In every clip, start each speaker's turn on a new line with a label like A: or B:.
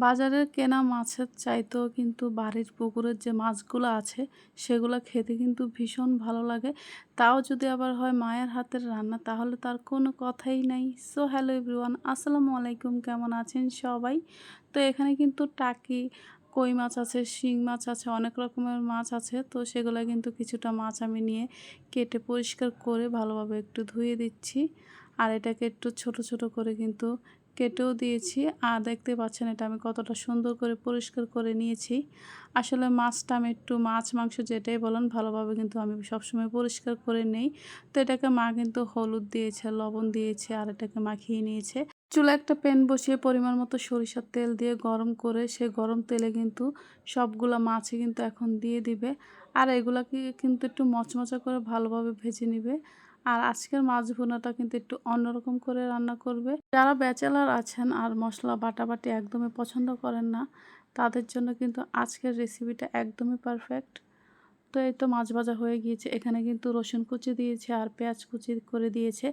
A: বাজারের কেনা মাছের চাইতেও কিন্তু বাড়ির পুকুরের যে মাছগুলো আছে, সেগুলো খেতে কিন্তু ভীষণ ভালো লাগে। তাও যদি আবার হয় মায়ের হাতের রান্না, তাহলে তার কোনো কথাই নাই। সো হ্যালো এভরিওয়ান আসসালামু আলাইকুম, কেমন আছেন সবাই? তো এখানে কিন্তু টাকি, কই মাছ আছে, শিং মাছ আছে, অনেক রকমের মাছ আছে। তো সেগুলো কিন্তু কিছুটা মাছ আমি নিয়ে কেটে পরিষ্কার করে ভালোভাবে একটু ধুয়ে দিচ্ছি। আর এটাকে একটু ছোট ছোট করে কিন্তু কেটেও দিয়েছি। আর দেখতে পাচ্ছেন এটা আমি কতটা সুন্দর করে পরিষ্কার করে নিয়েছি। আসলে মাছটা আমি একটু মাছ, মাংস যেটাই বলেন, ভালোভাবে কিন্তু আমি সবসময় পরিষ্কার করে নেই। তো এটাকে মা কিন্তু হলুদ দিয়েছে, লবণ দিয়েছে, আর এটাকে মাখিয়ে নিয়েছে। চুলা একটা প্যান বসিয়ে পরিমাণ মতো সরিষার তেল দিয়ে গরম করে সে গরম তেলে কিন্তু সবগুলো মাছই কিন্তু এখন দিয়ে দিবে। আর এগুলাকে কিন্তু একটু মচমচা করে ভালোভাবে ভেজে নিবে। আর আজকের মাছ ভুনাটা কিন্তু একটু অন্যরকম করে রান্না করবে। যারা ব্যাচেলার আছেন আর মশলা বাটাবাটি একদমই পছন্দ করেন না, তাদের জন্য কিন্তু আজকের রেসিপিটা একদমই পারফেক্ট তো এই তো মাছ ভাজা হয়ে গিয়েছে। এখানে কিন্তু রসুন কুচি দিয়েছে আর পেঁয়াজ কুচি করে দিয়েছে।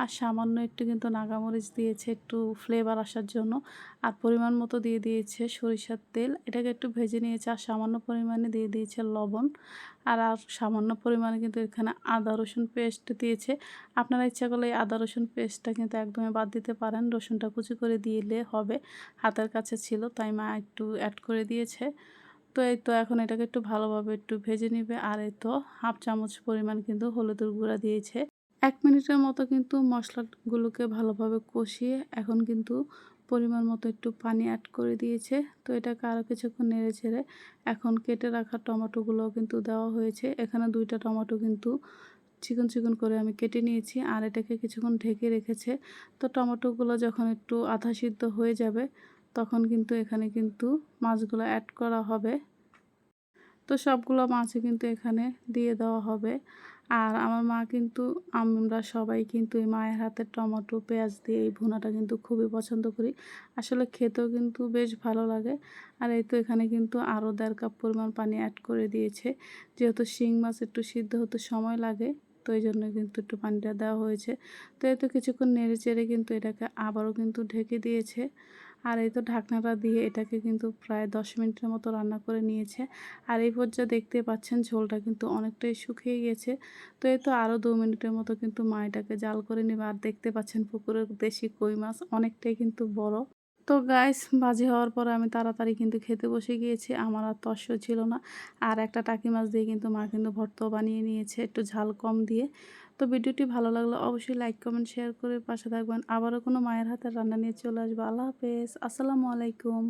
A: আর সামান্য একটু কিন্তু নাগামরিচ দিয়েছে, একটু ফ্লেভার আসার জন্য। আর পরিমাণ মতো দিয়ে দিয়েছে সরিষার তেল। এটাকে একটু ভেজে নিয়েছে আর সামান্য পরিমাণে দিয়ে দিয়েছে লবণ। আর আর সামান্য পরিমাণে কিন্তু এখানে আদা রসুন পেস্ট দিয়েছে। আপনারা ইচ্ছা করলে এই আদা রসুন পেস্টটা কিন্তু একদমই বাদ দিতে পারেন। রসুনটা কুচি করে দিলে হবে। হাতের কাছে ছিল, তাই মা একটু অ্যাড করে দিয়েছে। তো এই তো এখন এটাকে একটু ভালোভাবে একটু ভেজে নিবে। আর এই তো হাফ চামচ পরিমাণ কিন্তু হলুদের গুঁড়া দিয়েছে। এক মিনিটের মতো কিন্তু মশলাগুলোকে ভালোভাবে কষিয়ে এখন কিন্তু পরিমাণ মতো একটু পানি অ্যাড করে দিয়েছে। তো এটাকে আরও কিছুক্ষণ নেড়ে ছেড়ে এখন কেটে রাখা টমেটোগুলোও কিন্তু দেওয়া হয়েছে। এখানে দুইটা টমেটো কিন্তু চিকন চিকন করে আমি কেটে নিয়েছি আর এটাকে কিছুক্ষণ ঢেকে রেখেছে। তো টমেটোগুলো যখন একটু আধা সিদ্ধ হয়ে যাবে তখন কিন্তু এখানে কিন্তু মাছগুলো অ্যাড করা হবে। তো সবগুলো মাছই কিন্তু এখানে দিয়ে দেওয়া হবে। আর আমার মা কিন্তু, আমরা সবাই কিন্তু এই মায়ের হাতের টমেটো, পেঁয়াজ দিয়ে এই ভুনাটা কিন্তু খুবই পছন্দ করি। আসলে খেতেও কিন্তু বেশ ভালো লাগে। আর এই তো এখানে কিন্তু আরও দেড় কাপ পরিমাণ পানি অ্যাড করে দিয়েছে। যেহেতু শিং মাছ একটু সিদ্ধ হতে সময় লাগে, তো এই জন্য কিন্তু একটু পানিটা দেওয়া হয়েছে। তো এই তো কিছুক্ষণ নেড়ে চেড়ে কিন্তু এটাকে আবারও কিন্তু ঢেকে দিয়েছে। আর এই তো ঢাকনাটা দিয়ে এটাকে কিন্তু প্রায় দশ মিনিটের মতো রান্না করে নিয়েছে। আর এই পর্যায়ে দেখতে পাচ্ছেন ঝোলটা কিন্তু অনেকটাই শুকিয়ে গেছে। তো এই তো আরও দু মিনিটের মতো কিন্তু মা এটাকে জাল করে নেবে। আর দেখতে পাচ্ছেন পুকুরের দেশি কই মাছ অনেকটাই কিন্তু বড়। তো গাইস বাজি হওয়ার পরে আমি তাড়াতাড়ি কিন্তু খেতে বসে গিয়েছি। আমার আর তস্য ছিল না। আর একটা টাকি মাছ দিয়ে কিন্তু মা কিন্তু ভর্ত বানিয়ে নিয়েছে একটু ঝাল কম দিয়ে। তো ভিডিওটি ভালো লাগলে অবশ্যই লাইক কমেন্ট শেয়ার করে পাশে থাকবেন। আবারও কোনো মায়ের হাতের রান্না নিয়ে চলে আসব। আল্লাহ হাফেজ। আসসালামু আলাইকুম।